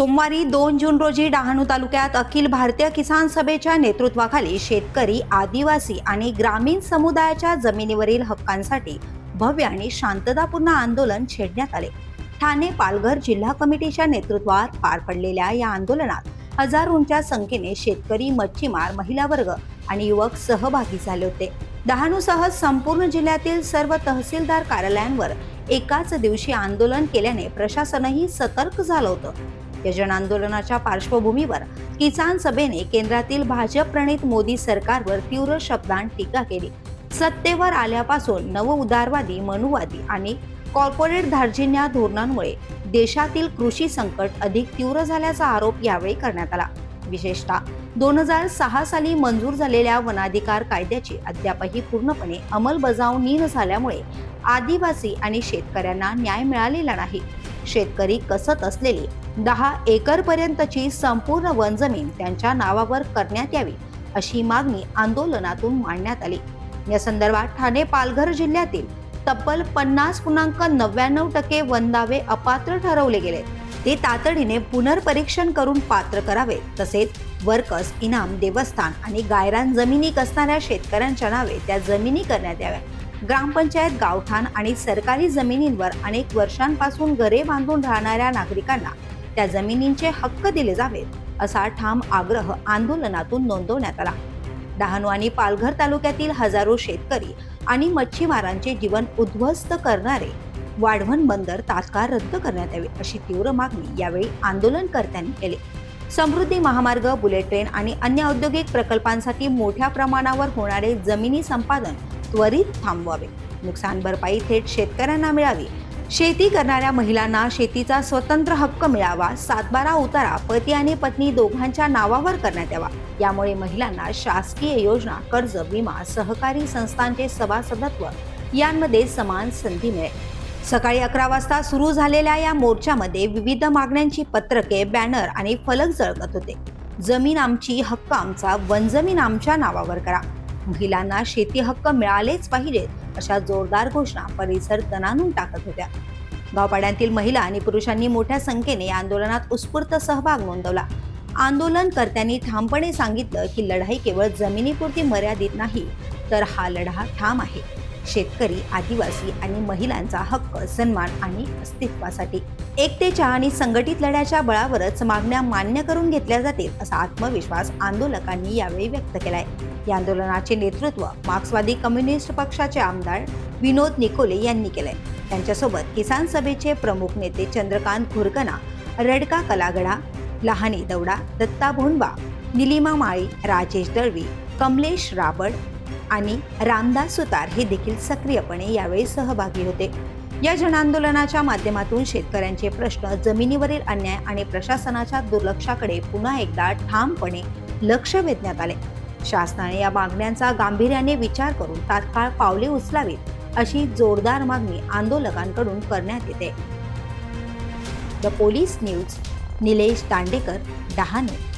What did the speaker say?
सोमवारी दोन जून रोजी डहाणू तालुक्यात अखिल भारतीय किसान सभेच्या नेतृत्वाखाली शेतकरी आदिवासी आणि ग्रामीण समुदायाच्या जमिनीवरील हक्कांसाठी भव्य आणि शांततापूर्ण आंदोलन छेडण्यात आले. ठाणे पालघर जिल्हा कमिटीच्या नेतृत्वात पार पडलेल्या या आंदोलनात हजारोंच्या संख्येने शेतकरी मच्छीमार महिला वर्ग आणि युवक सहभागी झाले होते. डहाणूसह संपूर्ण जिल्ह्यातील सर्व तहसीलदार कार्यालयांवर एकाच दिवशी आंदोलन केल्याने प्रशासनही सतर्क झालं होतं. या जनआंदोलनाच्या पार्श्वभूमीवर किसान सभेने केंद्रातील भाजप प्रणित मोदी सरकारवर तीव्र शब्दांत टीका केली. सत्तेवर आल्यापासून नव उदारवादी मनुवादी आणि कॉर्पोरेट धार्जिन्या धोरणांमुळे देशातील कृषी संकट अधिक तीव्र झाल्याचा आरोप यावेळी करण्यात आला. विशेषतः दोन हजार सहा साली मंजूर झालेल्या वनाधिकार कायद्याची अद्यापही पूर्णपणे अंमलबजावणी न झाल्यामुळे आदिवासी आणि शेतकऱ्यांना न्याय मिळालेला नाही. शेतकरी कसत असलेली दहा एकर पर्यंतची संपूर्ण वनजमीन त्यांच्या नावावर करण्यात यावी अशी मागणी आंदोलनातून मांडण्यात आली. या संदर्भात ठाणे पालघर जिल्ह्यातील तब्बल पन्नास पूर्णांक नव्याण्णव टक्के वनदावे अपात्र ठरवले गेले. ते तातडीने पुनर्परीक्षण करून पात्र करावे तसेच वर्कस इनाम देवस्थान आणि गायरान जमिनी कसणाऱ्या शेतकऱ्यांच्या नावे त्या जमिनी करण्यात याव्या. ग्रामपंचायत गावठाण आणि सरकारी जमिनींवर अनेक वर्षांपासून घरे बांधून राहणाऱ्या नागरिकांना त्या जमिनींचे हक्क दिले जावेत असा ठाम आग्रह आंदोलनातून नोंदवण्यात आला. डहाणू आणि पालघर तालुक्यातील हजारो शेतकरी आणि मच्छीमारांचे जीवन उद्ध्वस्त करणारे वाढवण बंदर तात्काळ रद्द करण्यात यावे अशी तीव्र मागणी यावेळी आंदोलनकर्त्यांनी केली. समृद्धी महामार्ग बुलेट ट्रेन आणि अन्य औद्योगिक प्रकल्पांसाठी मोठ्या प्रमाणावर होणारे जमिनी संपादन त्वरित थांबवावे. नुकसान भरपाई थेट शेतकऱ्यांना मिळावी. शेती करणाऱ्या महिलांना शेतीचा स्वतंत्र हक्क मिळावा सातबारा उतारा पती आणि पत्नी दोघांच्या नावावर करण्यात यावा. यामुळे महिलांना शासकीय योजना कर्ज विमा सहकारी संस्थांचे सभासदत्व यांमध्ये समान संधी मिळेल. सकाळी अकरा वाजता सुरू झालेल्या या मोर्चामध्ये विविध मागण्यांची पत्रके बॅनर आणि फलक जळकत होते. जमीन आमची हक्क आमचा वनजमीन आमच्या नावावर करा. महिलांना शेती हक्क मिळालेच पाहिजेत अशा जोरदार घोषणा परिसर तणानून टाकत होत्या. गावपाड्यातील महिला आणि पुरुषांनी मोठ्या संख्येने या आंदोलनात उत्स्फूर्त सहभाग नोंदवला. आंदोलनकर्त्यांनी ठामपणे सांगितलं की लढाई केवळ जमिनीपुरती मर्यादित नाही तर हा लढा ठाम आहे. शेतकरी आदिवासी आणि महिलांचा हक्क सन्मान आणि अस्तित्वासाठी. एकतेच्या आणि संघटित लढ्याच्या बळावरच मागण्या मान्य करून घेतल्या जातील असा आत्मविश्वास आंदोलकांनी यावेळी व्यक्त केलाय. या आंदोलनाचे नेतृत्व मार्क्सवादी कम्युनिस्ट पक्षाचे आमदार विनोद निकोले यांनी केले त्यांच्यासोबत किसान सभेचे प्रमुख नेते चंद्रकांत घुरकना रडका कलागडा लहानी दौडा दत्ता भोंडबा निलिमा माळी राजेश दळवी कमलेश राबड आणि रामदास सुतार हे देखील सक्रियपणे यावेळी सहभागी होते. या जनआंदोलनाच्या माध्यमातून शेतकऱ्यांचे प्रश्न जमिनीवरील अन्याय आणि प्रशासनाच्या दुर्लक्षाकडे पुन्हा एकदा ठामपणे लक्ष वेधण्यात आले. शासनाने या मागण्यांचा गांभीर्याने विचार करून तात्काळ पावले उचलावीत अशी जोरदार मागणी आंदोलकांकडून करण्यात येते. The police news Nilesh Dandekar Dahanu.